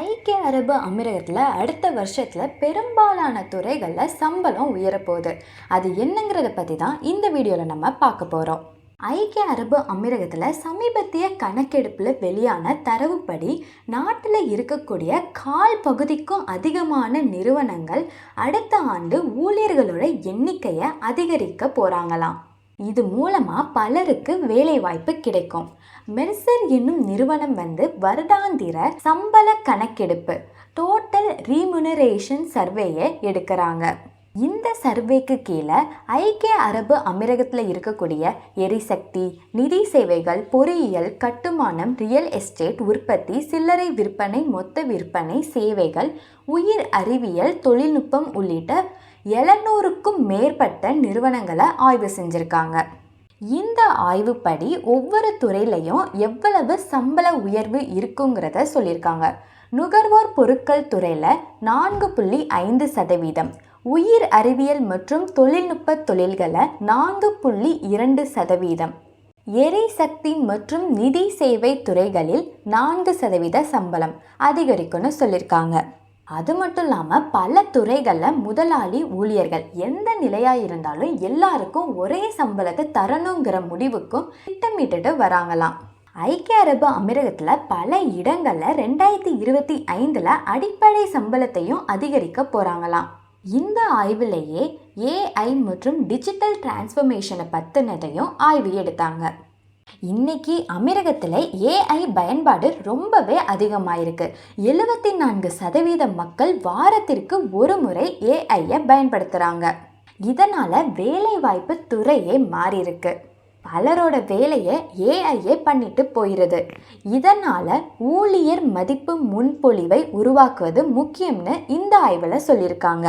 ஐக்கிய அரபு அமீரகத்தில் அடுத்த வருஷத்தில் பெரும்பாலான துறைகளில் சம்பளம் உயரப்போகுது. அது என்னங்கிறத பற்றி தான் இந்த வீடியோவில் நம்ம பார்க்க போகிறோம் ஐக்கிய அரபு அமீரகத்தில் சமீபத்திய கணக்கெடுப்பில் வெளியான தரவுப்படி நாட்டில் இருக்கக்கூடிய கால் பகுதிக்கும் அதிகமான நிறுவனங்கள் அடுத்த ஆண்டு ஊழியர்களோட எண்ணிக்கையை அதிகரிக்க போகிறாங்களாம் இது மூலமாக பலருக்கு வேலைவாய்ப்பு கிடைக்கும். மெர்சர் என்னும் நிறுவனம் வந்து வருடாந்திர சம்பள கணக்கெடுப்பு டோட்டல் ரீமுனரேஷன் சர்வேயை எடுக்கிறாங்க. இந்த சர்வேக்கு கீழே ஐக்கிய அரபு அமீரகத்தில் இருக்கக்கூடிய எரிசக்தி நிதி சேவைகள் பொறியியல் கட்டுமானம் ரியல் எஸ்டேட் உற்பத்தி சில்லறை விற்பனை மொத்த விற்பனை சேவைகள் உயிர் அறிவியல் தொழில்நுட்பம் உள்ளிட்ட எழுநூறுக்கும் மேற்பட்ட நிறுவனங்களை ஆய்வு செஞ்சுருக்காங்க. இந்த ஆய்வுப்படி ஒவ்வொரு துறையிலையும் எவ்வளவு சம்பள உயர்வு இருக்குங்கிறத சொல்லியிருக்காங்க நுகர்வோர் பொருட்கள் துறையில் நான்கு புள்ளி ஐந்து சதவீதம் உயிர் அறிவியல் மற்றும் தொழில்நுட்ப தொழில்களை நான்கு புள்ளி இரண்டு சதவீதம் எரிசக்தி மற்றும் நிதி சேவை துறைகளில் நான்கு சதவீத சம்பளம் அதிகரிக்கும்னு சொல்லியிருக்காங்க அது மட்டும் இல்லாமல் பல துறைகளில் முதலாளி ஊழியர்கள் எந்த நிலையாக இருந்தாலும் எல்லாருக்கும் ஒரே சம்பளத்தை தரணுங்கிற முடிவுக்கும் திட்டமிட்டுட்டு வராங்களாம். ஐக்கிய அரபு அமீரகத்தில் பல இடங்களில் ரெண்டாயிரத்தி இருபத்தி ஐந்தில் அடிப்படை சம்பளத்தையும் அதிகரிக்க போகிறாங்களாம் இந்த ஆய்விலேயே ஏஐ மற்றும் டிஜிட்டல் டிரான்ஸ்ஃபர்மேஷனை பற்றினதையும் ஆய்வு எடுத்தாங்க. இன்னைக்கு அமீரகத்தில் ஏஐ பயன்பாடு ரொம்பவே அதிகமாயிருக்கு. எழுபத்தி நான்கு சதவீத மக்கள் வாரத்திற்கு ஒரு முறை ஏஐயை பயன்படுத்துகிறாங்க இதனால் வேலைவாய்ப்பு துறையே மாறியிருக்கு. பலரோட வேலையை ஏஐயே பண்ணிட்டு போயிடுது இதனால் ஊழியர் மதிப்பு முன்பொழிவை உருவாக்குவது முக்கியம்னு இந்த ஆய்வில் சொல்லியிருக்காங்க.